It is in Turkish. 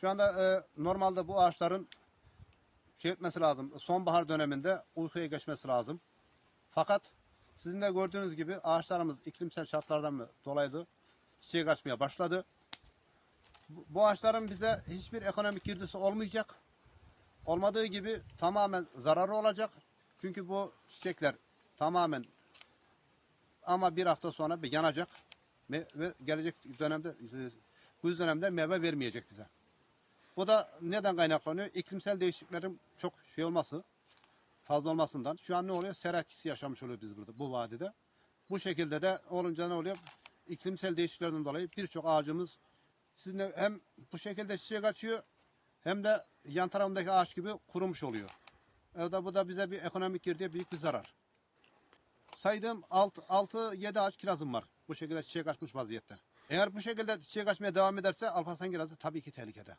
Şu anda e, normalde bu ağaçların şey etmesi lazım. Sonbahar döneminde uykuya geçmesi lazım. Fakat sizin de gördüğünüz gibi ağaçlarımız iklimsel şartlardan dolayı da çiçek açmaya başladı. Bu, ağaçların bize hiçbir ekonomik girdisi olmayacak. Olmadığı gibi tamamen zararı olacak. Çünkü bu çiçekler tamamen ama bir hafta sonra bir yanacak ve gelecek dönemde e, bu dönemde meyve vermeyecek bize. Bu da neden kaynaklanıyor? İklimsel değişikliklerin çok şey olması, fazla olmasından. Şu an ne oluyor? Serakisi yaşamış oluyor biz burada, bu vadide. Bu şekilde de olunca ne oluyor? İklimsel değişikliklerden dolayı birçok ağacımız sizin de hem bu şekilde çiçek açıyor hem de yan tarafındaki ağaç gibi kurumuş oluyor. E da bu da bize bir ekonomik girdiye büyük bir zarar. Saydığım 6-7 ağaç kirazım var. Bu şekilde çiçek açmış vaziyette. Eğer bu şekilde çiçek açmaya devam ederse Alparslan kirazı tabii ki tehlikede.